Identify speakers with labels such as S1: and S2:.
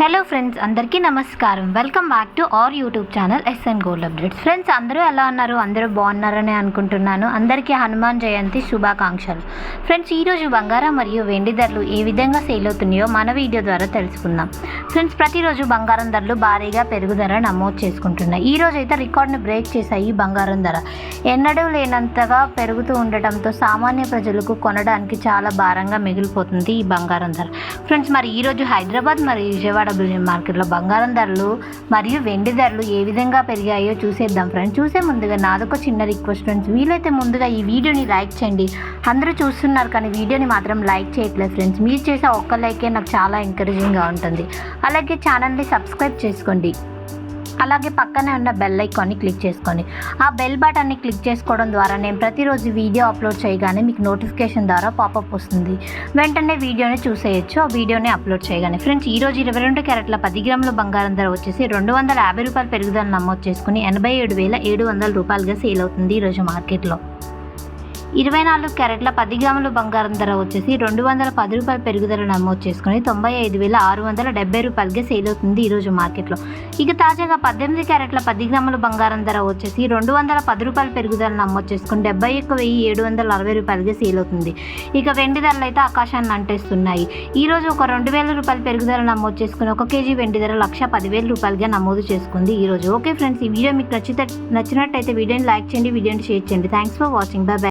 S1: Hello friends అందరికీ నమస్కారం. Welcome back to our YouTube channel SN gold updates friends అందరూ ఎలా ఉన్నారు? అందరూ బాగున్నారని అనుకుంటున్నాను. అందరికీ హనుమాన్ జయంతి శుభాకాంక్షలు. ఫ్రెండ్స్ ఈరోజు బంగారం మరియు వెండి ధరలు ఏ విధంగా సేల్ అవుతున్నాయో మన వీడియో ద్వారా తెలుసుకుందాం. ఫ్రెండ్స్ ప్రతిరోజు బంగారం ధరలు భారీగా పెరుగుదల నమోదు చేసుకుంటున్నాయి. ఈ రోజు అయితే రికార్డును బ్రేక్ చేశాయి బంగారం ధర. ఎన్నడూ లేనంతగా పెరుగుతూ ఉండటంతో సామాన్య ప్రజలకు కొనడానికి చాలా భారంగా మిగిలిపోతుంది ఈ బంగారం ధర. ఫ్రెండ్స్ మరి ఈరోజు హైదరాబాద్ మరియు విజయవాడ బిల్లియన్ మార్కెట్లో బంగారం ధరలు మరియు వెండి ధరలు ఏ విధంగా పెరిగాయో చూసేద్దాం ఫ్రెండ్స్. చూసే ముందుగా నాదొక చిన్న రిక్వెస్ట్ ఫ్రెండ్స్. వీలైతే ముందుగా ఈ వీడియోని లైక్ చేయండి. అందరూ చూస్తున్నారు కానీ వీడియోని మాత్రం లైక్ చేయట్లేదు ఫ్రెండ్స్. మీరు చేసే ఒక్క లైకే నాకు చాలా ఎంకరేజింగ్గా ఉంటుంది. అలాగే ఛానల్ని సబ్స్క్రైబ్ చేసుకోండి. అలాగే పక్కనే ఉన్న బెల్ ఐకాన్ని క్లిక్ చేసుకోండి. ఆ బెల్ బటన్ని క్లిక్ చేసుకోవడం ద్వారా నేను ప్రతిరోజు వీడియో అప్లోడ్ చేయగానే మీకు నోటిఫికేషన్ ద్వారా పాపప్ వస్తుంది. వెంటనే వీడియోని చూసేయచ్చు. ఆ వీడియోని అప్లోడ్ చేయగానే ఫ్రెండ్స్ ఈరోజు ఇరవై రెండు క్యారెట్ల పది గ్రాముల బంగారం ధర వచ్చేసి రెండు వందల యాభై రూపాయలు పెరుగుదల నమోదు చేసుకుని ఎనభై ఏడు వేల ఏడు వందల రూపాయలుగా సేల్ అవుతుంది ఈరోజు మార్కెట్లో ఇరవై నాలుగు క్యారెట్ల పది గ్రాముల బంగారం ధర వచ్చేసి రెండు వందల పది రూపాయల పెరుగుదల నమోదు చేసుకుని తొంభై ఐదు వేల ఆరు వందల డెబ్బై రూపాయలకి సేల్ అవుతుంది ఈరోజు మార్కెట్లో. ఇక తాజాగా పద్దెనిమిది క్యారెట్ల పది గ్రాముల బంగారం ధర వచ్చేసి రెండు వందల పది రూపాయల పెరుగుదల నమోదు చేసుకుని డెబ్బై ఒక్క వెయ్యి ఏడు వందల అరవై రూపాయలకి సేల్ అవుతుంది. ఇక వెండి ధరలు అయితే ఆకాశాన్ని అంటేస్తున్నాయి. ఈరోజు ఒక రెండు వేల రూపాయల పెరుగుదల నమోదు చేసుకుని ఒక కేజీ వెండి ధర లక్ష పదివేల రూపాయలుగా నమోదు చేసుకుంది ఈ రోజు. ఓకే ఫ్రెండ్స్ ఈ వీడియో మీకు నచ్చితే నచ్చినట్టయితే వీడియోని లైక్ చేయండి వీడియోని షేర్ చేయండి. Thanks for watching. Bye bye.